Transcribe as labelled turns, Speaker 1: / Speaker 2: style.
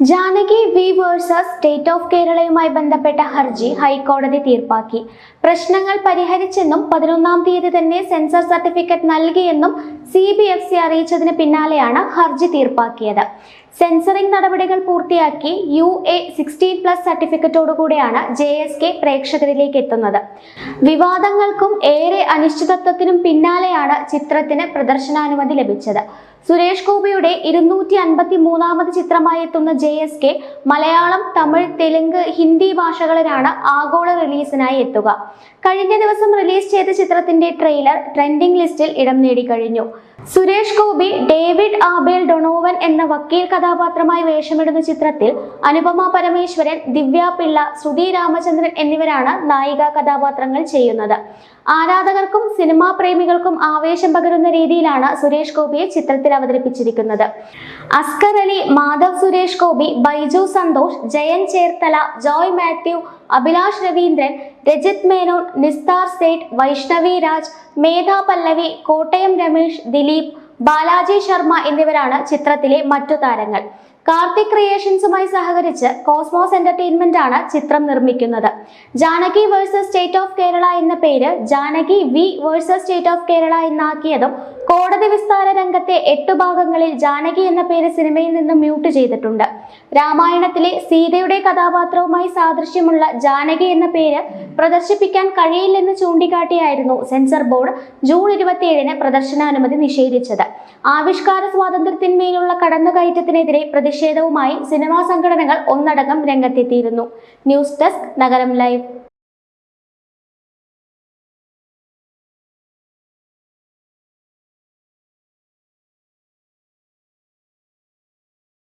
Speaker 1: Janaki V versus state of കേരളയുമായി ബന്ധപ്പെട്ട ഹർജി ഹൈക്കോടതി തീർപ്പാക്കി. പ്രശ്നങ്ങൾ പരിഹരിച്ചെന്നും പതിനൊന്നാം തീയതി തന്നെ സെൻസർ സർട്ടിഫിക്കറ്റ് നൽകിയെന്നും സി ബി എഫ് സി അറിയിച്ചതിന് പിന്നാലെയാണ് ഹർജി തീർപ്പാക്കിയത്. സെൻസറിംഗ് നടപടികൾ പൂർത്തിയാക്കി യു എ സിക്സ്റ്റീൻ പ്ലസ് സർട്ടിഫിക്കറ്റോടുകൂടിയാണ് ജെ എസ് കെ പ്രേക്ഷകരിലേക്ക് എത്തുന്നത്. വിവാദങ്ങൾക്കും ഏറെ അനിശ്ചിതത്വത്തിനും പിന്നാലെയാണ് ചിത്രത്തിന് പ്രദർശനാനുമതി ലഭിച്ചത്. സുരേഷ് ഗോപിയുടെ ഇരുന്നൂറ്റി അൻപത്തി മൂന്നാമത് ചിത്രമായി എത്തുന്ന J S K Malayalam Tamil Telugu Hindi ഭാഷകളിലാണ് ആഗോള റിലീസിനായി എത്തുക. കഴിഞ്ഞ ദിവസം റിലീസ് ചെയ്ത ചിത്രത്തിന്റെ ട്രെയിലർ ട്രെൻഡിംഗ് ലിസ്റ്റിൽ ഇടം നേടിക്കഴിഞ്ഞു. Suresh Gopi David Abel Donovan എന്ന വക്കീൽ കഥാപാത്രമായി വേഷമിടുന്ന ചിത്രത്തിൽ അനുപമ പരമേശ്വരൻ ദിവ്യ പിള്ള ശ്രുതി രാമചന്ദ്രൻ എന്നിവരാണ് നായിക കഥാപാത്രങ്ങൾ ചെയ്യുന്നത്. ആരാധകർക്കും സിനിമാ പ്രേമികൾക്കും ആവേശം പകരുന്ന രീതിയിലാണ് സുരേഷ് ഗോപിയെ ചിത്രത്തിൽ അവതരിപ്പിച്ചിരിക്കുന്നത്. അസ്കർ അലി മാധവ് സുരേഷ് ഗോപി ബൈജു സന്തോഷ് ജയൻ ചേർത്തല ജോയ് മാത്യു അഭിലാഷ് രവീന്ദ്രൻ രജിത് മേനോൻ നിസ്താർ സേഠ് വൈഷ്ണവി രാജ് മേധ പല്ലവി കോട്ടയം രമേശ് ദിലീപ് ബാലാജി ശർമ്മ എന്നിവരാണ് ചിത്രത്തിലെ മറ്റു താരങ്ങൾ. കാർത്തിക് ക്രിയേഷൻസുമായി സഹകരിച്ച് കോസ്മോസ് എന്റർടൈൻമെന്റ് ആണ് ചിത്രം നിർമ്മിക്കുന്നത്. Janaki versus state of Kerala എന്ന പേര് Janaki V versus state of Kerala എന്നാക്കിയതും കോടതി വിസ്താര രംഗത്തെ എട്ട് ഭാഗങ്ങളിൽ ജാനകി എന്ന പേര് സിനിമയിൽ നിന്ന് മ്യൂട്ട് ചെയ്തിട്ടുണ്ട്. രാമായണത്തിലെ സീതയുടെ കഥാപാത്രവുമായി സാദൃശ്യമുള്ള ജാനകി എന്ന പേര് പ്രദർശിപ്പിക്കാൻ കഴിയില്ലെന്ന് ചൂണ്ടിക്കാട്ടിയായിരുന്നു സെൻസർ ബോർഡ് ജൂൺ ഇരുപത്തിയേഴിന് പ്രദർശനാനുമതി നിഷേധിച്ചത്. ആവിഷ്കാര സ്വാതന്ത്ര്യത്തിന്മേലുള്ള കടന്നുകയറ്റത്തിനെതിരെ പ്രതിഷേധവുമായി സിനിമാ സംഘടനകൾ ഒന്നടങ്കം രംഗത്തെത്തിയിരുന്നു. ന്യൂസ് ഡെസ്ക് നഗരം ലൈവ്.